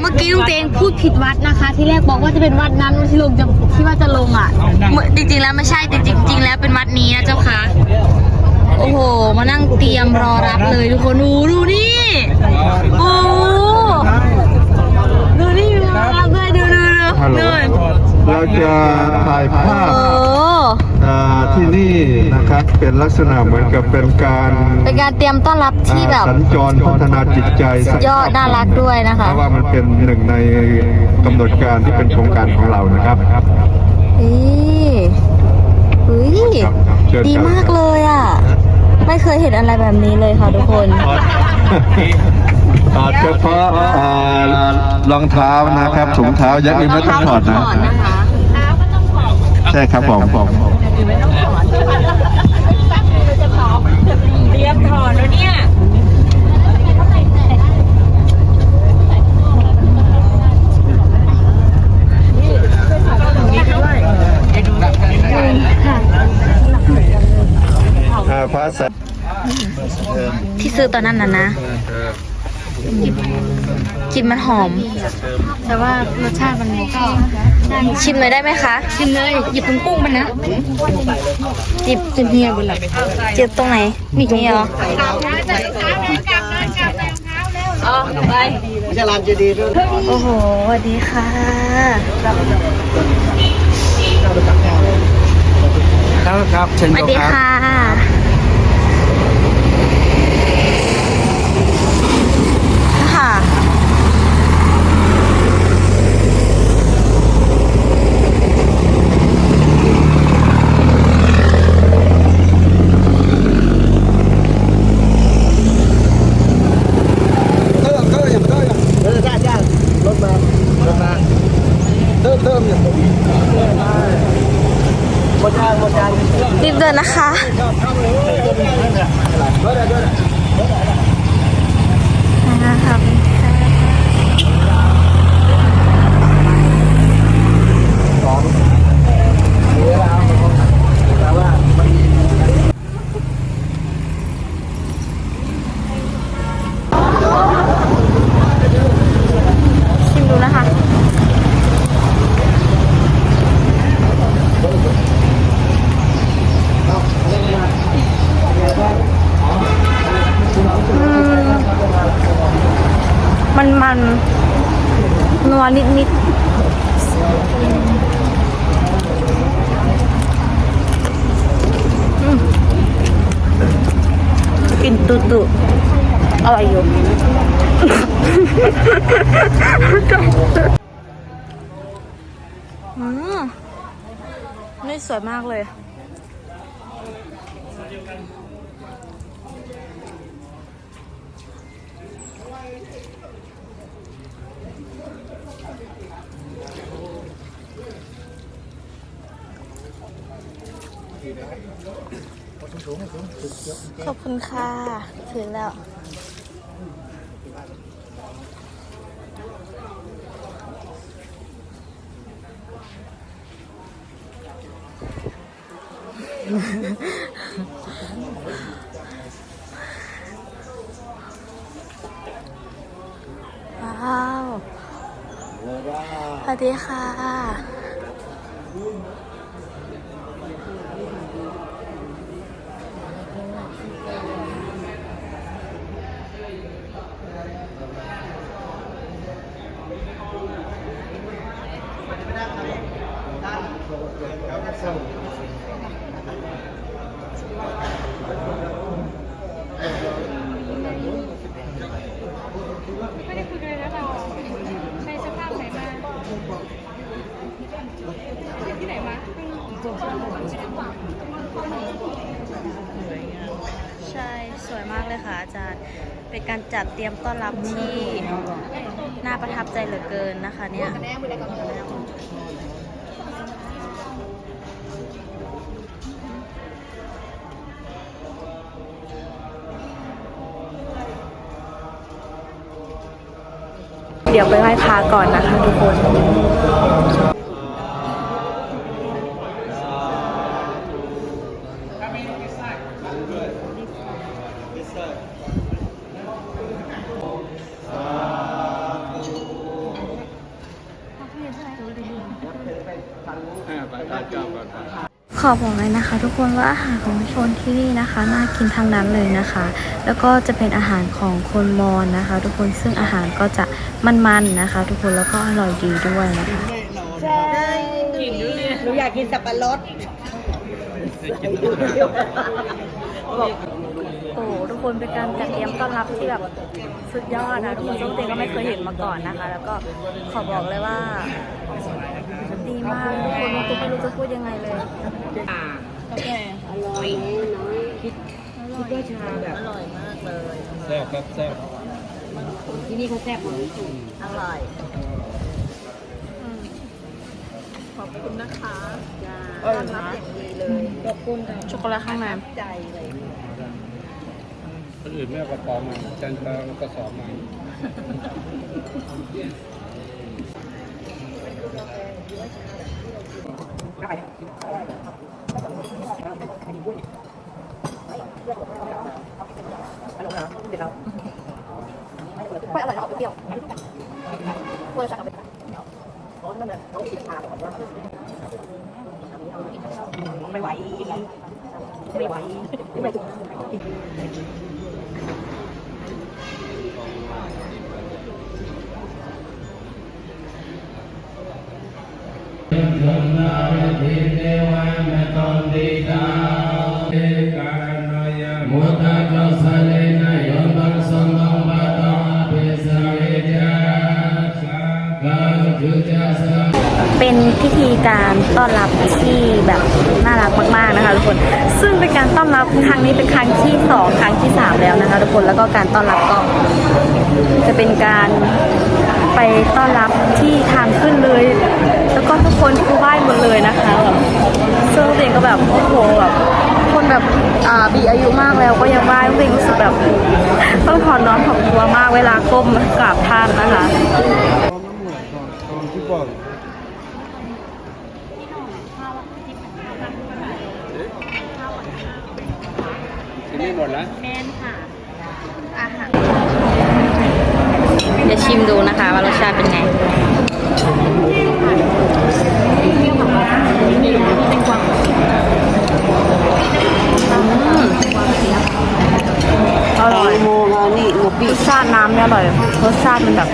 เมื่อกี้ลุงเตงพูดผิดวัดนะคะ ที่แรกบอกว่าจะเป็นวัดนั้นที่ลงจะที่ว่าจะลงอะเมื่อจริงๆแล้วไม่ใช่แต่จริง ๆ แล้วเป็นวัดนี้นะเจ้าค่ะโอ้โห มานั่งเตรียมรอรับเลยทุกคนดูดูนี่โอ้ดูนี่มีรอรับเลยดู ฮัลโหลดูดูเราจะถ่ายภาพโอ้อ่าที่นี่นะครับเป็นลักษณะเหมือนกับเป็นการเป็นการเตรียมต้อนรับที่แบบอ่าสัญจรพัฒนาจิตใจสุดยอดน่ารักด้วยนะเพคะราะว่ามันเป็นหนึ่งในกำหนดการที่เป็นโครงการของเรานะครับนี่เฮ้ยครับเชิญครับดีมากเลยอะ ไม่เคยเห็นอะไรแบบนี้เลยค่ะทุกคน ถอดเฉพาะอ่ารองเท้านะครับถุงเท้าอยังอื่นไม่ต้องถอดนะ นะคะใช่ครับผมผมเตรียมถอดแล้วเนี่ย อ่าภาษาที่ซื้อตอนนั้นน่ะนะ กลินมันหอม แต่ว่ารสชาติมันก็ชิมเลยได้ไหมคะชิมเลยหยิบปุ้งปุ้งมันนะจิบจิบเฮียบุญหลับจิบตรงไหนมีนี่เหรออ๋อไปไม่ใช่ลานเจดีย์ด้วยโอ้โหสวัสดีค่ะครับครับเชิญสวัสดีค่ะค่ะ เติมเติมอย่างเติมอย่างเออได้ได้รถมารถมา เติมอย่างหมดยางหมดยางรีบเดินนะคะ นะครับมดูนะคะ มันมันนัวนิดนิดอืมกลินตุตุอร่อยอยู่ อืมนี่สวยมากเลย ขอบคุณค่ะ ถึงแล้ว ว้าว สวัสดีค่ะ ไม่ได้คุ ยกันเลยนะเราใช้สภาพไหนมาที่ไหนมาใช่ สวยมากเลยค่ะอาจารย์ เป็นการจัดเตรียมต้อนรับที่น่าประทับใจเหลือเกินนะคะเนี่ย เดี๋ยวไปไหว้พระก่อนนะคะทุกคนอ่าไปตาเจ้าไป ขอบอกเลยนะคะ ทุกคนว่าอาหารของชนที่นี่นะคะน่ากินทั้งนั้นเลยนะคะ แล้วก็จะเป็นอาหารของคนมอญนะคะ ทุกคนซึ่งอาหารก็จะมันๆนะคะ ทุกคนแล้วก็อร่อยดีด้วยนะคะหนูอยากกินสับปะรดโอ้โหทุก คนเป็นการจัดเตรียมต้อนรับที่แบบสุดยอดนะทุกคนส้มเตงก็ไม่เคยเห็นมาก่อนนะคะ แล้วก็ขอบอกเลยว่าดีมากทุกคนว่าตุ๊กไม่รู้จะพูดยังไงเลยแซ่บครับแซ่บที่นี่เขาแซ่บหมดอร่อยขอบคุณนะคะต้อนรับอย่างดีเลยขอบคุณค่ะช็อกโกแลตข้างในใจเลย คนอื่นไม่เอากระป๋องมาจันทร์เอากระสอบมาไม่ เป็นพิธีการต้อนรับที่แบบน่ารักมากๆนะคะทุกคน ซึ่งเป็นการต้อนรับครั้งนี้เป็นครั้งที่สองครั้งที่สามแล้วนะคะทุกคนแล้วก็การต้อนรับก็จะเป็นการไปต้อนรับที่ทางขึ้นเลย แล้วก็ทุกคนคือไหว้หมดเลยนะคะแบบซึ่งตัวเองก็แบบโอ้โหแบบคนแบบอ่าบีอายุมากแล้วก็ยังไหว้ตัวเองรู้สึกแบบต้องถอนน้อมถ่อมตัวมากเวลาก้มกราบท่านนะคะ ที่บอก ที่ นี่หมดแล้วเดี๋ยวชิมดูนะคะว่ารสชาติเป็นไงอร่อยโมงานี่หมูรปีสชาติน้ำเนี่ยอร่อยรสชาติมันแบบ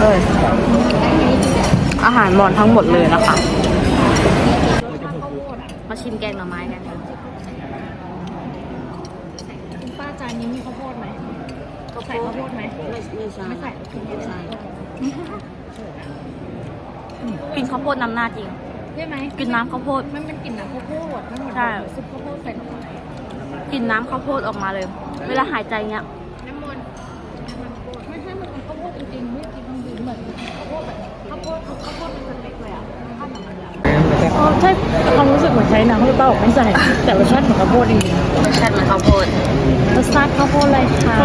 เอออาหารหมอนทั้งหมดเลยนะคะ มาชิมแกงหน่อไม้กัน คุณป้าจานนี้มีข้าวโพดไหม ใส่ข้าวโพดไหมไม่ไม่ใช่ไม่ใส่ไม่ใช่กินข้าวโพดน้ำหน้าจริงใช่ไหมกินน้ำข้าวโพดมันเป็นกลิ่นน้ำข้าวโพดมันเหมือนใช่ซุปข้าวโพดใส่หน่อไม้กินน้ำข้าวโพดออกมาเลย เวลาหายใจเงี้ย อ๋อใช่ความรู้สึกเหมือนใช้น้ำข้าวเปล่าไม่ใส่แต่รสชาติเหมือนข้าวโพดจริงรสชาติเหมือนข้าวโพดๆรสชาติข้าวโพดเลยค่ะ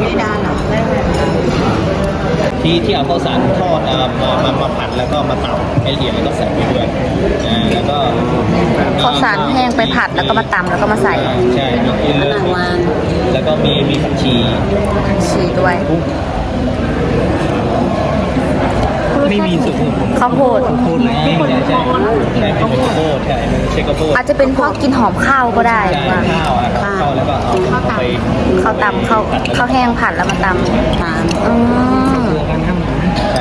ไม่ได้หรอกที่ที่เอาข้าวสารทอดเอามามามาผัดแล้วก็มาตำให้ละเอียดแล้วก็ใส่ไปด้วยอ่าแล้วก็ข้าวสารแห้งไปผัดแล้วก็มาตำแล้วก็มาใส่ใช่มีเกลือแล้วก็มีมีผักชีชีด้วย ไม่มีส่วนผสมข้าวโพด โคตรเลยใช่ใช่ใช่เป็นข้าวโพดใช่ไม่ใช่ข้าวโพดอาจจะเป็นเพราะกินหอมข้าวก็ได้ใช่ว่า ข้าวอะข้าวแล้วก็เอาไปข้าวตำข้าวข้าวแห้งผัดแล้วมาตำทานอืม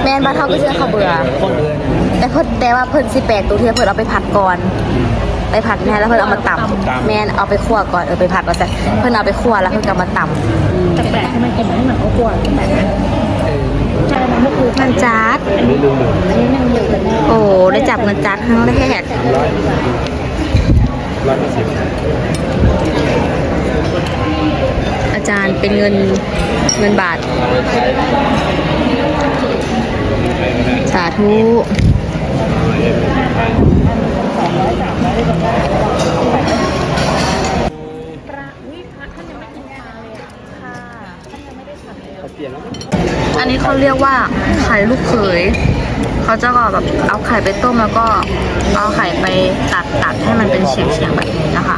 แม่นบ้านเขาก็เชื่อข้าวเบื่อ ข้าวเดือนแต่เพิ่นแต่ว่าเพิ่นสิแปลกตัวที่เพิ่นเอาไปผัดก่อน ไปผัดแม่แล้วเพิ่นเอามาตำแม่นเอาไปคั่วก่อนเออไปผัดก่อนแต่เพิ่นเอาไปคั่วแล้วเพิ่นก็เอามาตแต่แปลกทำไมกินไม่เหมือนข้าวโพดแปลกนะ ใช่มันก็คือำมันจัดอันนี้มันเหลืองเลยโอ้ได้จับเงินจัดครั้งแรกร้อยห้าสิบอาจารย์เป็นเงินเงินบาท สาธุ ลูกเขยเขาจะก็แบบเอาไข่ไปต้มแล้วก็เอาไข่ไปตัดตัดให้มันเป็นเฉียงเฉียงๆแบบนี้นะคะ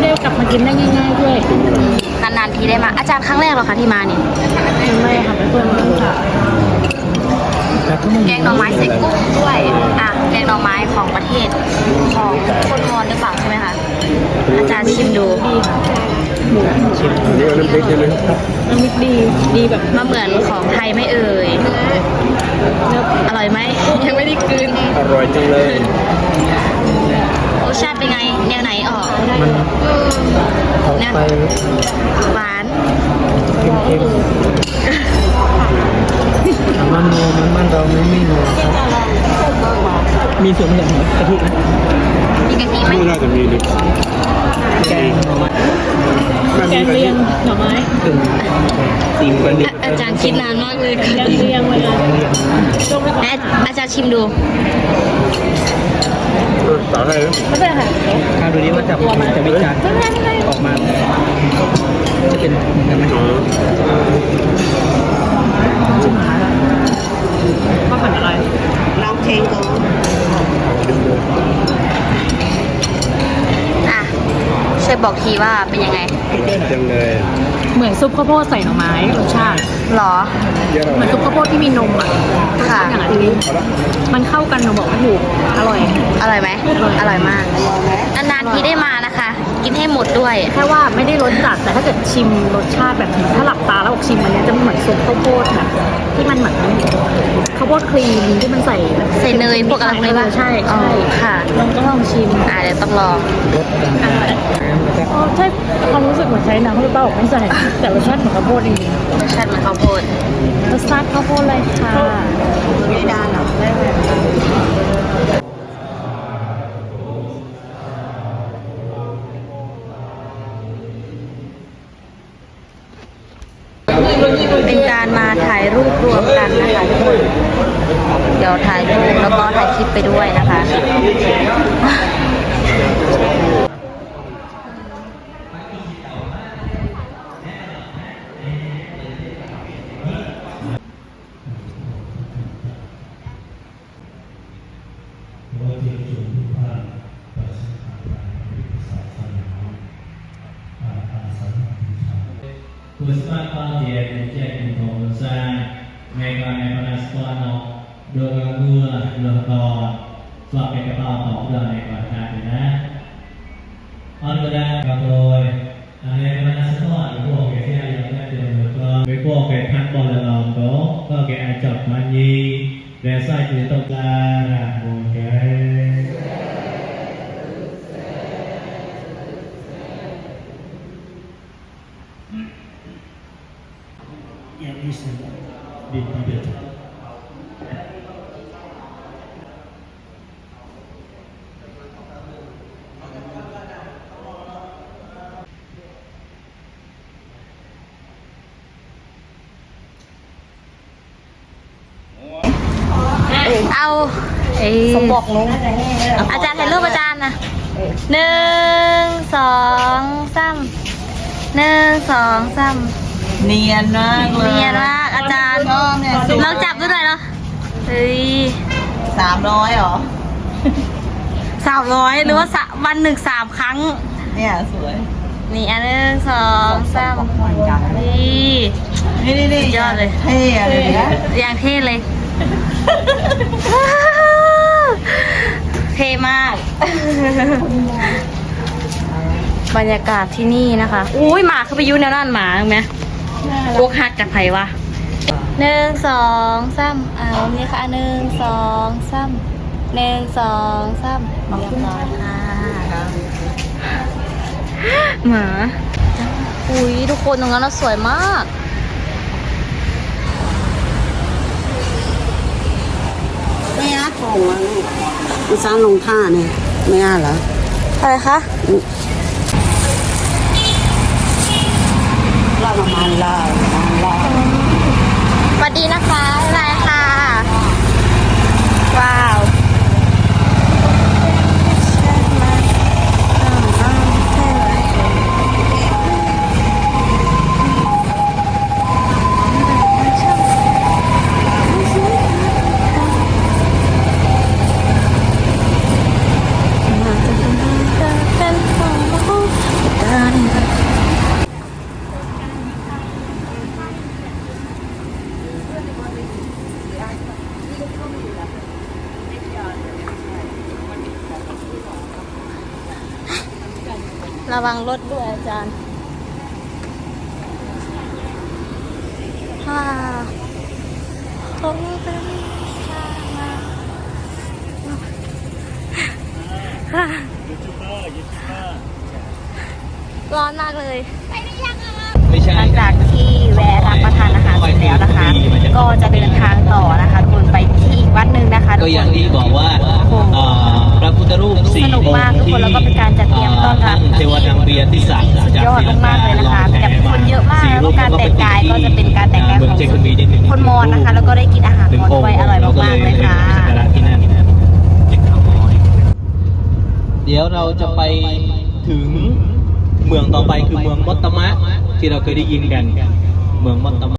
เร็วกลับมากินได้ง่ายๆด้วยนานๆทีได้มาอาจารย์ครั้งแรกเหรอคะที่มานี่ไม่ค่ะไม่เคยมาค่ะ แกงหน่อไม้ใส่กุ้งด้วยอะแกงหน่อไม้ของประเทศของคนมอญหรือเปล่าใช่ไหมคะอาจารย์ชิมดูนี่น้ำพริกใช่ไหมน้ำพริกดีดีแบบมาเหมือนของไทยไหม่เอ่ยอร่อยไหมยังไม่ได้กลืนอร่อยจังเลยรสชาติเป็นไงแนวไหนออกออกไปหวานเค็ม มีส่วนผสมของกะทิไหมมีกะทิไหมน่าจะมีดิแกงหน่อไม้แกงเลียงหน่อไม้ถึงตีมกันดิอะอาจารย์คิดนานมากเลยแกงเลียงเวลาช่วงและอาจารย์ชิมดูสาวไทยไม่เป็นไรค่ะถ้าดูดิว่าจะจะวิจารณ์ออกมาจะเป็นเหมือนกันไหม บอกทีว่าเป็นยังไงจังเลยเหมือนซุปข้าวโพดใส่หน่อไม้รสชาติหรอ เหมือนซุปข้าวโพดที่มีนมอะค่ะอย่างนั้นมันเข้ากันหนูบอกไม่ถูกอร่อย อร่อยไหมอร่อยมากนานๆทีได้มานะคะ กินให้หมดด้วย แค่ว่าไม่ได้รสจัดแต่ถ้าเกิดชิมรสชาติแบบถ้าหลับตาแล้วบอกชิมมันเนี้ยจะเหมือนซุปข้าวโพดแบบที่มันเหมือนข้าวโพดครีมที่มันใส่แบบใส่เนยพวกอะไรพวกนี้ป่ะใช่อ๋อใช่ค่ะลองต้องลองชิมอะเดี๋ยวต้องลองอ๋อใช่ความรู้สึกเหมือนใช้น้ำข้าวเปล่าไม่ใส่แต่รสชาติเหมือนข้าวโพดจริงรสชาติเหมือนข้าวโพดๆรสชาติข้าวโพดเลยค่ะไม่ได้หรอเป็นการ มาถ่ายรูปรวมกันนะคะทุกคน เดี๋ยวถ่ายรูปแล้วก็ถ่ายคลิปไปด้วยนะคะ pandai pada sekolah no dua ganggu dua kor suap ke kepala tok dua naik warna dina on gada kapoy pandai pada sekolah ibu oke sih ayo kita dua kor ibu oke kan boleh lombo oke ajak manyi desa itu tok lara oke Yeah, we said that. À. เอาสมบอกลงอาจารย์ถ่ายรูปอาจารย์นะหนึ่งสองสามหนึ่งสองสามเนียนมากเลย เนียนมากอาจารย์ลองจับดูหน่อยเนาะเฮ้ย สามร้อยเหรอสามร้อยหรือว่าสะวันหนึ่งสามครั้ง เนี่ยสวย นี่อันหนึ่งสองสามนี่นี่นี่นี่สุดยอดเลยเท่อะเลยนะอย่างเท่เลย เท่มาก บรรยากาศที่นี่นะคะ อุ้ยหมาเข้าไปอยุ่แนวนั่นหมาเห็นไหมพวกหักจากไผวะ หนึ่งสองสามเอานี่ค่ะหนึ่งสองสามหนึ่งสองสามเรียบร้อยค่ะหมาอุ้ยทุกคนตรงนั้นสวยมากไม่อาของอะลูกมันสร้างลงท่าเนี่ยไม่อาเหรออะไรคะลาประมาณลาประมาณลา สวัส ดีนะคะบ๊ายบายค่ะ ระวังรถด้วยอาจารย์ฮ่าโอ้เป็นชามาฮ่าร้อนมากเลย ยอดมากๆเลยนะคะแต่คนเยอะมากแล้วก็การแต่งกายก็จะเป็นการแต่งกายของคนมอญนะคะ แล้วก็ได้กินอาหารมอญด้วยอร่อยมากๆเลยค่ะสักการะที่นั่นเป็นข่าวน้อยเดี๋ยวเราจะไปถึงเมืองต่อไปคือเมืองมอตตมะ ที่เราเคยได้ยินกัน เมืองมอตตมะ